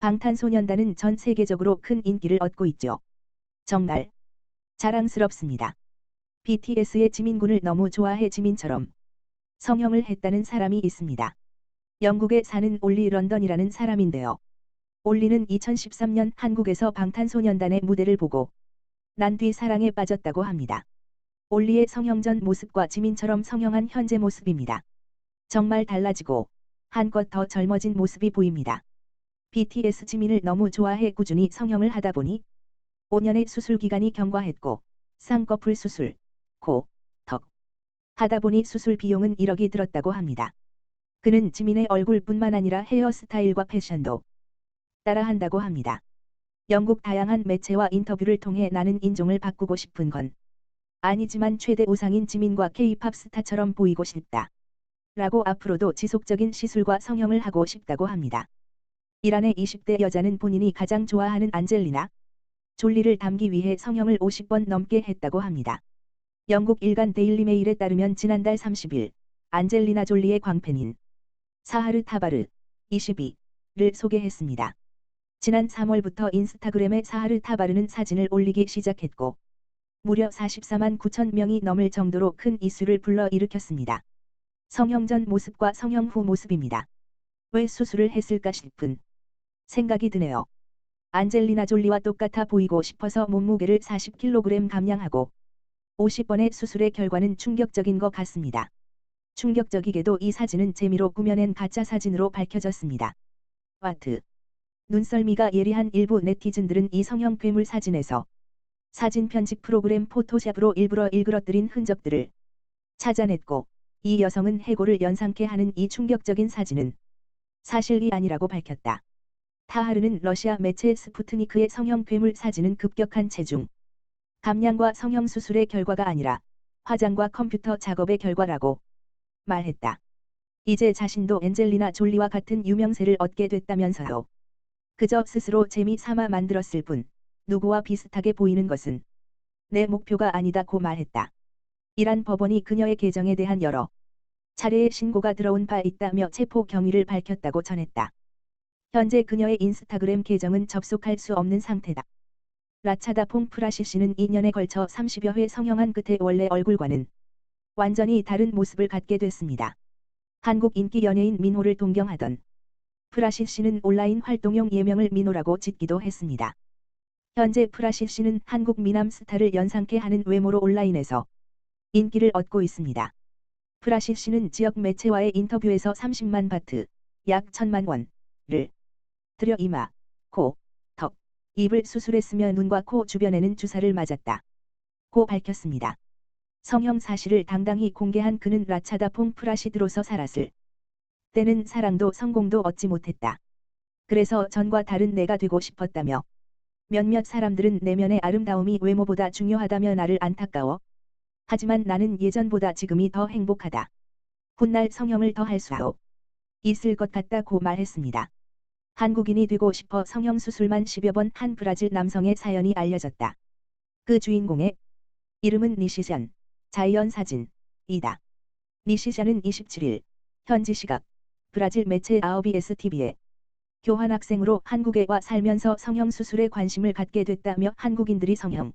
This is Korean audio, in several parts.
방탄소년단은 전 세계적으로 큰 인기를 얻고 있죠. 정말 자랑스럽습니다. BTS의 지민군을 너무 좋아해 지민처럼 성형을 했다는 사람이 있습니다. 영국에 사는 올리 런던이라는 사람인데요. 올리는 2013년 한국에서 방탄소년단의 무대를 보고 난 뒤 사랑에 빠졌다고 합니다. 올리의 성형 전 모습과 지민처럼 성형한 현재 모습입니다. 정말 달라지고 한껏 더 젊어진 모습이 보입니다. BTS 지민을 너무 좋아해 꾸준히 성형을 하다 보니 5년의 수술 기간이 경과했고 쌍꺼풀 수술, 코, 턱 하다 보니 수술 비용은 1억이 들었다고 합니다. 그는 지민의 얼굴뿐만 아니라 헤어스타일과 패션도 따라한다고 합니다. 영국 다양한 매체와 인터뷰를 통해 나는 인종을 바꾸고 싶은 건 아니지만 최대 우상인 지민과 K-팝 스타처럼 보이고 싶다. 라고 앞으로도 지속적인 시술과 성형을 하고 싶다고 합니다. 이란의 20대 여자는 본인이 가장 좋아하는 안젤리나 졸리를 닮기 위해 성형을 50번 넘게 했다고 합니다. 영국 일간 데일리메일에 따르면 지난달 30일 안젤리나 졸리의 광팬인 사하르 타바르 22를 소개했습니다. 지난 3월부터 인스타그램에 사하르 타바르는 사진을 올리기 시작했고 무려 44만 9천 명이 넘을 정도로 큰 이슈를 불러일으켰습니다. 성형 전 모습과 성형 후 모습입니다. 왜 수술을 했을까 싶은 생각이 드네요. 안젤리나 졸리와 똑같아 보이고 싶어서 몸무게를 40kg 감량하고 50번의 수술의 결과는 충격적인 것 같습니다. 충격적이게도 이 사진은 재미로 꾸며낸 가짜 사진으로 밝혀졌습니다. 와트. 눈썰미가 예리한 일부 네티즌들은 이 성형 괴물 사진에서 사진 편집 프로그램 포토샵으로 일부러 일그러뜨린 흔적들을 찾아냈고 이 여성은 해고를 연상케 하는 이 충격적인 사진은 사실이 아니라고 밝혔다. 타하르는 러시아 매체 스푸트니크의 성형 괴물 사진은 급격한 체중, 감량과 성형 수술의 결과가 아니라 화장과 컴퓨터 작업의 결과라고 말했다. 이제 자신도 엔젤리나 졸리와 같은 유명세를 얻게 됐다면서요. 그저 스스로 재미 삼아 만들었을 뿐 누구와 비슷하게 보이는 것은 내 목표가 아니다고 말했다. 이란 법원이 그녀의 계정에 대한 여러 차례의 신고가 들어온 바 있다며 체포 경위를 밝혔다고 전했다. 현재 그녀의 인스타그램 계정은 접속할 수 없는 상태다. 라차다 퐁프라시 씨는 2년에 걸쳐 30여 회 성형한 끝에 원래 얼굴과는 완전히 다른 모습을 갖게 됐습니다. 한국 인기 연예인 민호를 동경하던 프라시 씨는 온라인 활동용 예명을 민호라고 짓기도 했습니다. 현재 프라시 씨는 한국 미남 스타를 연상케 하는 외모로 온라인에서 인기를 얻고 있습니다. 프라시 씨는 지역 매체와의 인터뷰에서 30만 바트, 약 1천만 원을 들여 이마, 코, 턱, 입을 수술했으며 눈과 코 주변에는 주사를 맞았다. 고 밝혔습니다. 성형 사실을 당당히 공개한 그는 라차다퐁 프라시드로서 살았을 때는 사랑도 성공도 얻지 못했다. 그래서 전과 다른 내가 되고 싶었다며 몇몇 사람들은 내면의 아름다움이 외모보다 중요하다며 나를 안타까워 하지만 나는 예전보다 지금이 더 행복하다. 훗날 성형을 더 할 수 있을 것 같다고 말했습니다. 한국인이 되고 싶어 성형수술만 10여 번 한 브라질 남성의 사연이 알려졌다. 그 주인공의 이름은 니시잔, 자이언 사진 이다. 니시잔은 27일, 현지 시각, 브라질 매체 아오비에스 TV에 교환학생으로 한국에 와 살면서 성형수술에 관심을 갖게 됐다며 한국인들이 성형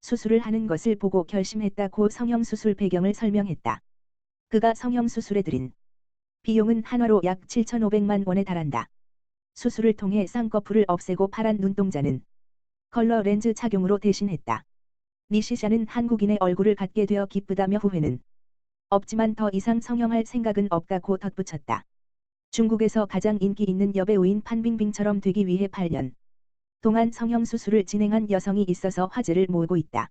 수술을 하는 것을 보고 결심했다고 성형수술 배경을 설명했다. 그가 성형수술에 들인 비용은 한화로 약 7,500만 원에 달한다. 수술을 통해 쌍꺼풀을 없애고 파란 눈동자는 컬러 렌즈 착용으로 대신했다. 니시샤는 한국인의 얼굴을 갖게 되어 기쁘다며 후회는 없지만 더 이상 성형할 생각은 없다고 덧붙였다. 중국에서 가장 인기 있는 여배우인 판빙빙처럼 되기 위해 8년 동안 성형 수술을 진행한 여성이 있어서 화제를 모으고 있다.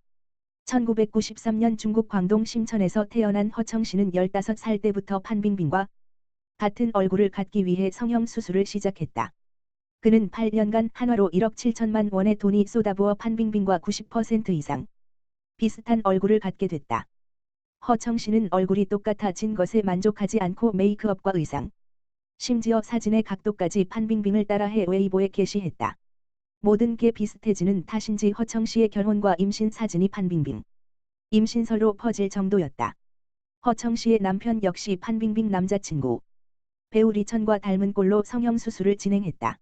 1993년 중국 광동 심천에서 태어난 허청 씨는 15살 때부터 판빙빙과 같은 얼굴을 갖기 위해 성형 수술을 시작했다. 그는 8년간 한화로 1억 7천만 원의 돈이 쏟아부어 판빙빙과 90% 이상 비슷한 얼굴을 갖게 됐다. 허청 씨는 얼굴이 똑같아진 것에 만족하지 않고 메이크업과 의상, 심지어 사진의 각도까지 판빙빙을 따라해 웨이보에 게시했다. 모든 게 비슷해지는 탓인지 허청 씨의 결혼과 임신 사진이 판빙빙 임신설로 퍼질 정도였다. 허청 씨의 남편 역시 판빙빙 남자친구 배우 리천과 닮은 꼴로 성형 수술을 진행했다.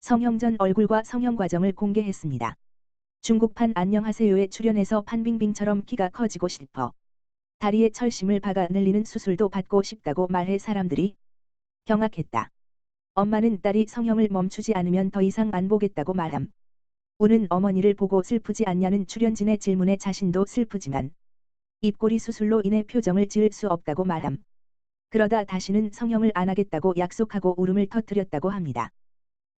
성형 전 얼굴과 성형 과정을 공개했습니다. 중국판 안녕하세요에 출연해서 판빙빙처럼 키가 커지고 싶어 다리에 철심을 박아 늘리는 수술도 받고 싶다고 말해 사람들이 경악했다. 엄마는 딸이 성형을 멈추지 않으면 더 이상 안 보겠다고 말함. 우는 어머니를 보고 슬프지 않냐는 출연진의 질문에 자신도 슬프지만 입꼬리 수술로 인해 표정을 지을 수 없다고 말함. 그러다 다시는 성형을 안 하겠다고 약속하고 울음을 터뜨렸다고 합니다.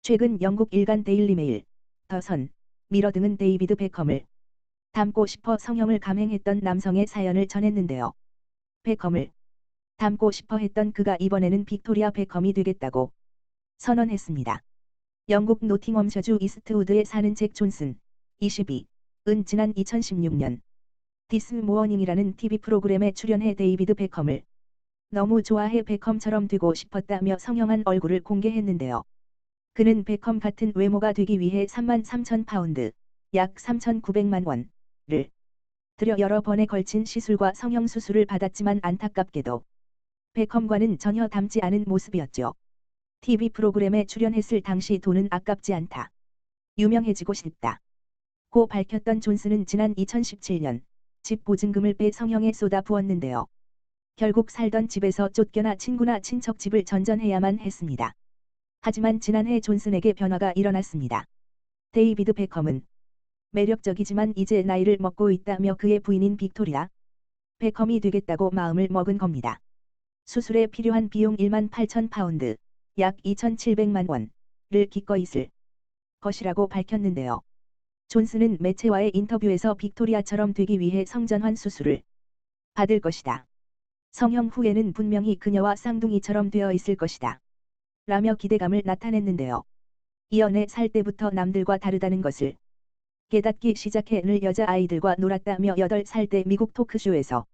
최근 영국 일간 데일리메일, 더선, 미러 등은 데이비드 베컴을 닮고 싶어 성형을 감행했던 남성의 사연을 전했는데요. 베컴을 닮고 싶어 했던 그가 이번에는 빅토리아 베컴이 되겠다고 선언했습니다. 영국 노팅엄셔주 이스트우드에 사는 잭 존슨, 22은 지난 2016년 디스 모어닝이라는 TV 프로그램에 출연해 데이비드 베컴을 너무 좋아해 베컴처럼 되고 싶었다며 성형한 얼굴을 공개했는데요. 그는 베컴 같은 외모가 되기 위해 3만 3천 파운드, 약 3,900만 원을 들여 여러 번에 걸친 시술과 성형 수술을 받았지만 안타깝게도 베컴과는 전혀 닮지 않은 모습이었죠. TV 프로그램에 출연했을 당시 돈은 아깝지 않다. 유명해지고 싶다. 고 밝혔던 존스는 지난 2017년 집 보증금을 빼 성형에 쏟아 부었는데요. 결국 살던 집에서 쫓겨나 친구나 친척 집을 전전해야만 했습니다. 하지만 지난해 존슨에게 변화가 일어났습니다. 데이비드 베컴은 매력적이지만 이제 나이를 먹고 있다며 그의 부인인 빅토리아 베컴이 되겠다고 마음을 먹은 겁니다. 수술에 필요한 비용 1만 8천 파운드, 약 2,700만 원을 기꺼이 쓸 것이라고 밝혔는데요. 존슨은 매체와의 인터뷰에서 빅토리아처럼 되기 위해 성전환 수술을 받을 것이다. 성형 후에는 분명히 그녀와 쌍둥이처럼 되어 있을 것이다. 라며 기대감을 나타냈는데요. 이연에 살 때부터 남들과 다르다는 것을 깨닫기 시작해 늘 여자아이들과 놀았다며 8살 때 미국 토크쇼에서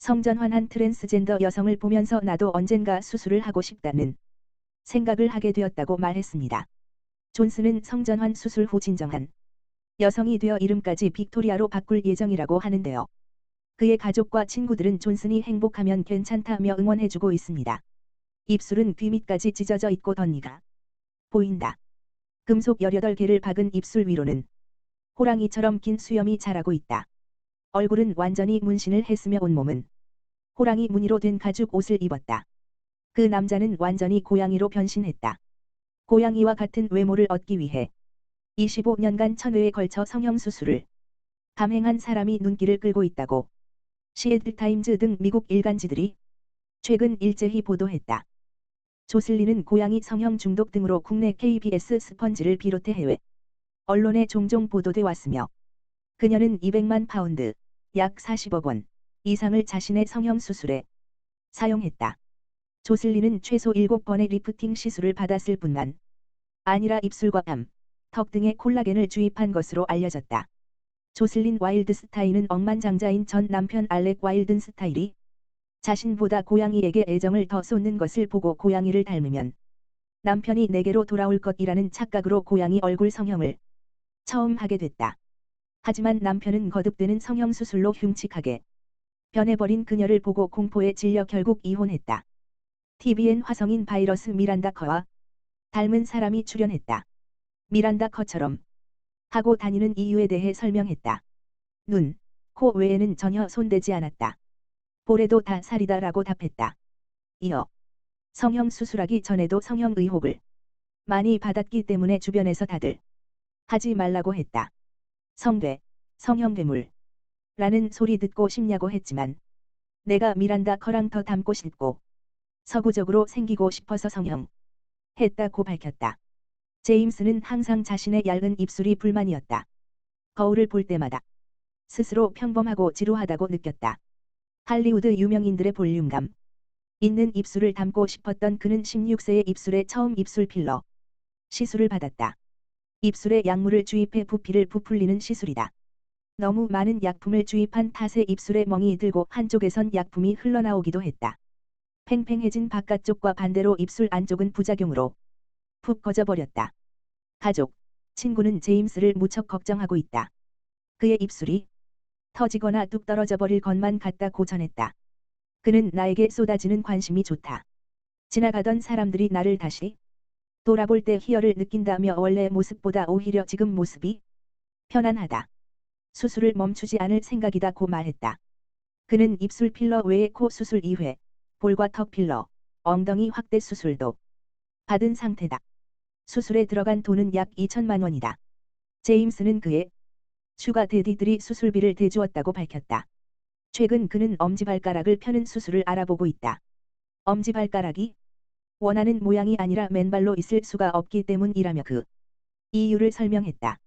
성전환한 트랜스젠더 여성을 보면서 나도 언젠가 수술을 하고 싶다는 생각을 하게 되었다고 말했습니다. 존슨은 성전환 수술 후 진정한 여성이 되어 이름까지 빅토리아로 바꿀 예정이라고 하는데요. 그의 가족과 친구들은 존슨이 행복하면 괜찮다며 응원해주고 있습니다. 입술은 귀 밑까지 찢어져 있고 덧니가 보인다. 금속 18개를 박은 입술 위로는 호랑이처럼 긴 수염이 자라고 있다. 얼굴은 완전히 문신을 했으며 온몸은 호랑이 무늬로 된 가죽 옷을 입었다. 그 남자는 완전히 고양이로 변신했다. 고양이와 같은 외모를 얻기 위해 25년간 천회에 걸쳐 성형수술을 감행한 사람이 눈길을 끌고 있다고 시애틀타임즈 등 미국 일간지들이 최근 일제히 보도했다. 조슬리는 고양이 성형 중독 등으로 국내 KBS 스펀지를 비롯해 해외 언론에 종종 보도돼 왔으며 그녀는 200만 파운드, 약 40억 원 이상을 자신의 성형 수술에 사용했다. 조슬리는 최소 7번의 리프팅 시술을 받았을 뿐만 아니라 입술과 뺨, 턱 등에 콜라겐을 주입한 것으로 알려졌다. 조슬린 와일드스타인은 억만장자인 전 남편 알렉 와일든스타일이 자신보다 고양이에게 애정을 더 쏟는 것을 보고 고양이를 닮으면 남편이 내게로 돌아올 것이라는 착각으로 고양이 얼굴 성형을 처음 하게 됐다. 하지만 남편은 거듭되는 성형 수술로 흉측하게 변해버린 그녀를 보고 공포에 질려 결국 이혼했다. TVN 화성인 바이러스 미란다 커와 닮은 사람이 출연했다. 미란다 커처럼 하고 다니는 이유에 대해 설명했다. 눈, 코 외에는 전혀 손대지 않았다. 볼에도 다 살이다라고 답했다. 이어 성형 수술하기 전에도 성형 의혹을 많이 받았기 때문에 주변에서 다들 하지 말라고 했다. 성돼, 성형괴물 라는 소리 듣고 싶냐고 했지만 내가 미란다 커랑 더 닮고 싶고 서구적으로 생기고 싶어서 성형 했다고 밝혔다. 제임스는 항상 자신의 얇은 입술이 불만이었다. 거울을 볼 때마다 스스로 평범하고 지루하다고 느꼈다. 할리우드 유명인들의 볼륨감 있는 입술을 담고 싶었던 그는 16세의 입술에 처음 입술 필러 시술을 받았다. 입술에 약물을 주입해 부피를 부풀리는 시술이다. 너무 많은 약품을 주입한 탓에 입술에 멍이 들고 한쪽에선 약품이 흘러나오기도 했다. 팽팽해진 바깥쪽과 반대로 입술 안쪽은 부작용으로 푹 꺼져버렸다. 가족, 친구는 제임스를 무척 걱정하고 있다. 그의 입술이 터지거나 뚝 떨어져 버릴 것만 같다고 전했다. 그는 나에게 쏟아지는 관심이 좋다. 지나가던 사람들이 나를 다시 돌아볼 때 희열을 느낀다며 원래 모습보다 오히려 지금 모습이 편안하다. 수술을 멈추지 않을 생각이다고 말했다. 그는 입술 필러 외에 코 수술 2회, 볼과 턱 필러, 엉덩이 확대 수술도 받은 상태다. 수술에 들어간 돈은 약 2천만 원이다. 제임스는 그의 슈가 데디들이 수술비를 대주었다고 밝혔다. 최근 그는 엄지발가락을 펴는 수술을 알아보고 있다. 엄지발가락이 원하는 모양이 아니라 맨발로 있을 수가 없기 때문이라며 그 이유를 설명했다.